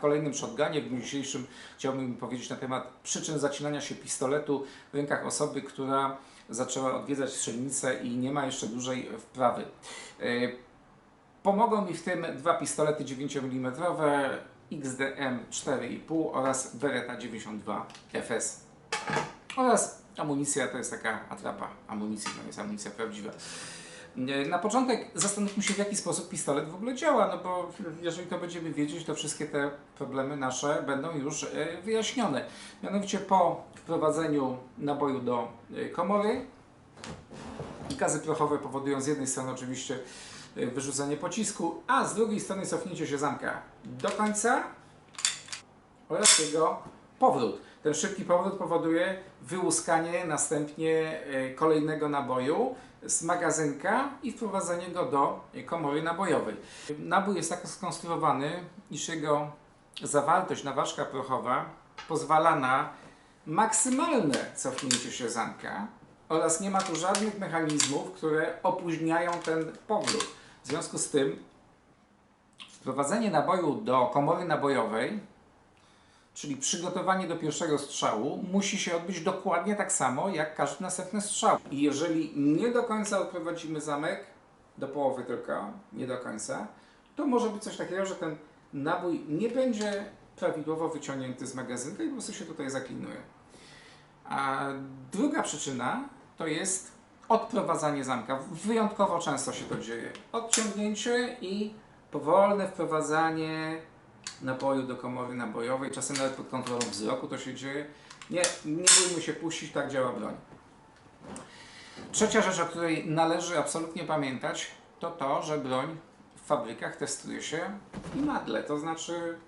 kolejnym shotgunie. W dniu dzisiejszym chciałbym powiedzieć na temat przyczyn zacinania się pistoletu w rękach osoby, która zaczęła odwiedzać strzelnicę i nie ma jeszcze dużej wprawy. E, Pomogą mi w tym dwa pistolety 9 mm XDM 4,5 oraz Beretta 92 FS oraz amunicja to jest taka atrapa amunicji, to jest amunicja prawdziwa. E, Na początek zastanówmy się, w jaki sposób pistolet w ogóle działa, no bo jeżeli to będziemy wiedzieć, to wszystkie te problemy nasze będą już e, wyjaśnione. Mianowicie po wprowadzeniu naboju do e, komory, gazy prochowe powodują z jednej strony oczywiście wyrzucenie pocisku, a z drugiej strony cofnięcie się zamka do końca oraz jego powrót. Ten szybki powrót powoduje wyłuskanie następnie e, kolejnego naboju z magazynka i wprowadzenie go do komory nabojowej. Nabój jest tak skonstruowany, iż jego zawartość naważka prochowa pozwala na maksymalne cofnięcie się zamka oraz nie ma tu żadnych mechanizmów, które opóźniają ten powrót. W związku z tym wprowadzenie naboju do komory nabojowej Czyli przygotowanie do pierwszego strzału musi się odbyć dokładnie tak samo jak każdy następny strzał. I jeżeli nie do końca odprowadzimy zamek, do połowy tylko, nie do końca, to może być coś takiego, że ten nabój nie będzie prawidłowo wyciągnięty z magazynka i po prostu się tutaj zaklinuje. A druga przyczyna to jest odprowadzanie zamka. Wyjątkowo często się to dzieje. Odciągnięcie i powolne wprowadzanie naboju do komory nabojowej, czasem nawet pod kontrolą wzroku to się dzieje. Nie, nie bójmy się puścić, tak działa broń. Trzecia rzecz, o której należy absolutnie pamiętać, to to, że broń w fabrykach testuje się i madle, to znaczy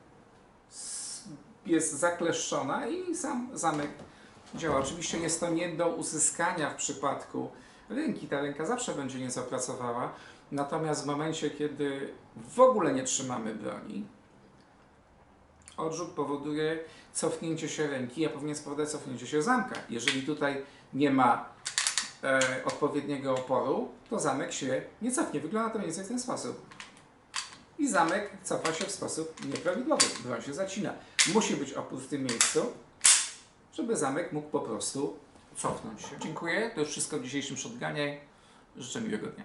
jest zakleszczona i sam zamek działa. Oczywiście jest to nie do uzyskania w przypadku ręki, ta ręka zawsze będzie nieco pracowała, natomiast w momencie, kiedy w ogóle nie trzymamy broni, odrzut powoduje cofnięcie się ręki, a powinien spowodować cofnięcie się zamka. Jeżeli tutaj nie ma e, odpowiedniego oporu, to zamek się nie cofnie. Wygląda to mniej więcej w ten sposób. I zamek cofa się w sposób nieprawidłowy. Broń się zacina. Musi być opór w tym miejscu, żeby zamek mógł po prostu cofnąć się. Dziękuję. To już wszystko w dzisiejszym shotgunie. Życzę miłego dnia.